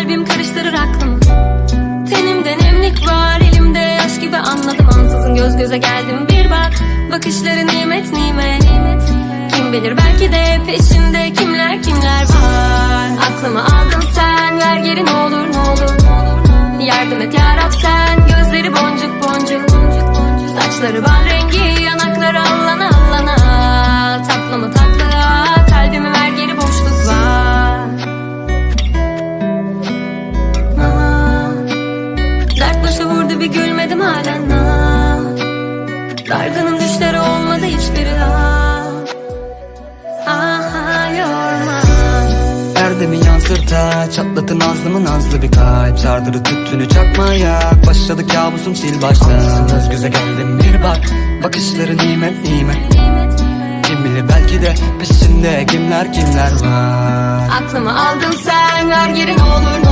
kalbim karıştırır aklımı. Tenimde nemlik var elimde yaş gibi anladım. Ansızın göz göze geldim bir bak. Bakışları nimet nimet Kim bilir belki de peşinde kimler kimler var. Aklımı aldın sen ver geri ne olur ne olur Yardım et yarab sen bir gülmedim halen Aa, Dargının düşleri olmadı hiçbiri daha. Aha yorma. Erdemi yansırta Çatlatın nazlımı nazlı bir kalp. Sardırı tüttünü çakmaya Başladı kabusum sil baştan. Göz göze geldim bir bak Bakışları nimet nimet. Kim bilir belki de peşinde kimler kimler var. Aklımı aldın sen ver geri ne olur